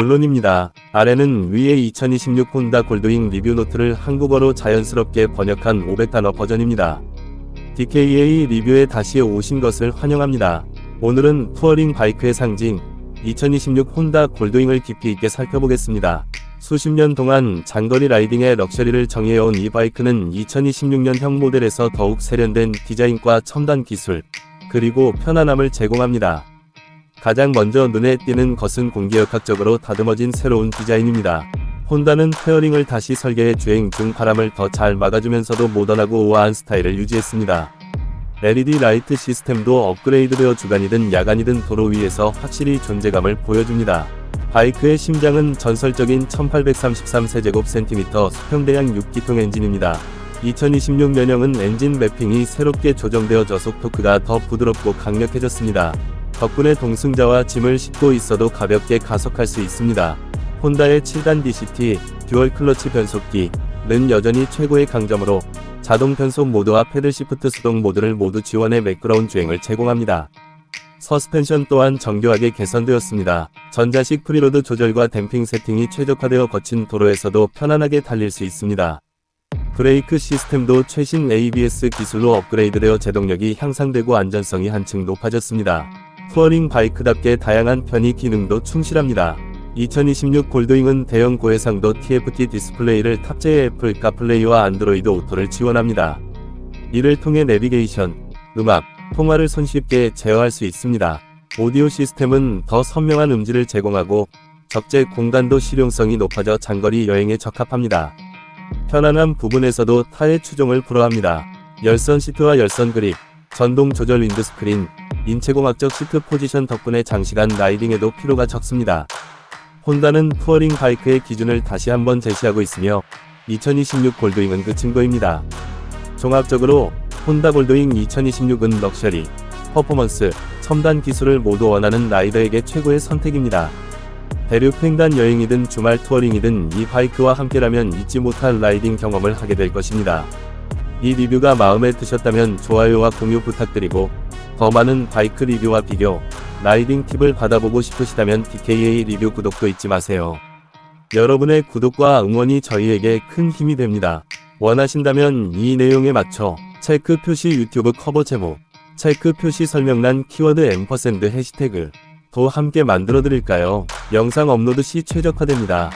물론입니다. 아래는 위에 2026 혼다 골드윙 리뷰 노트를 한국어로 자연스럽게 번역한 500단어 버전입니다. DKA 리뷰에 다시 오신 것을 환영합니다. 오늘은 투어링 바이크의 상징 2026 혼다 골드윙을 깊이 있게 살펴보겠습니다. 수십 년 동안 장거리 라이딩의 럭셔리를 정해온 이 바이크는 2026년형 모델에서 더욱 세련된 디자인과 첨단 기술, 그리고 편안함을 제공합니다. 가장 먼저 눈에 띄는 것은 공기역학적으로 다듬어진 새로운 디자인입니다. 혼다는 페어링을 다시 설계해 주행 중 바람을 더 잘 막아주면서도 모던하고 우아한 스타일을 유지했습니다. LED 라이트 시스템도 업그레이드되어 주간이든 야간이든 도로 위에서 확실히 존재감을 보여줍니다. 바이크의 심장은 전설적인 1833세제곱센티미터 수평대양 6기통 엔진입니다. 2026년형은 엔진 매핑이 새롭게 조정되어 저속 토크가 더 부드럽고 강력해졌습니다. 덕분에 동승자와 짐을 싣고 있어도 가볍게 가속할 수 있습니다. 혼다의 7단 DCT, 듀얼 클러치 변속기는 여전히 최고의 강점으로 자동 변속 모드와 패들 시프트 수동 모드를 모두 지원해 매끄러운 주행을 제공합니다. 서스펜션 또한 정교하게 개선되었습니다. 전자식 프리로드 조절과 댐핑 세팅이 최적화되어 거친 도로에서도 편안하게 달릴 수 있습니다. 브레이크 시스템도 최신 ABS 기술로 업그레이드되어 제동력이 향상되고 안전성이 한층 높아졌습니다. 투어링 바이크답게 다양한 편의 기능도 충실합니다. 2026 골드윙은 대형 고해상도 TFT 디스플레이를 탑재해 애플 카플레이와 안드로이드 오토를 지원합니다. 이를 통해 내비게이션, 음악, 통화를 손쉽게 제어할 수 있습니다. 오디오 시스템은 더 선명한 음질을 제공하고 적재 공간도 실용성이 높아져 장거리 여행에 적합합니다. 편안한 부분에서도 타의 추종을 불허합니다. 열선 시트와 열선 그립, 전동 조절 윈드스크린, 인체공학적 시트 포지션 덕분에 장시간 라이딩에도 피로가 적습니다. 혼다는 투어링 바이크의 기준을 다시 한번 제시하고 있으며 2026 골드윙은 그 증거입니다. 종합적으로 혼다 골드윙 2026은 럭셔리, 퍼포먼스, 첨단 기술을 모두 원하는 라이더에게 최고의 선택입니다. 대륙 횡단 여행이든 주말 투어링이든 이 바이크와 함께라면 잊지 못할 라이딩 경험을 하게 될 것입니다. 이 리뷰가 마음에 드셨다면 좋아요와 공유 부탁드리고 더 많은 바이크 리뷰와 비교, 라이딩 팁을 받아보고 싶으시다면 DKA 리뷰 구독도 잊지 마세요. 여러분의 구독과 응원이 저희에게 큰 힘이 됩니다. 원하신다면 이 내용에 맞춰 체크 표시 유튜브 커버 제목, 체크 표시 설명란 키워드 앰퍼샌드 해시태그 도 함께 만들어 드릴까요? 영상 업로드 시 최적화됩니다.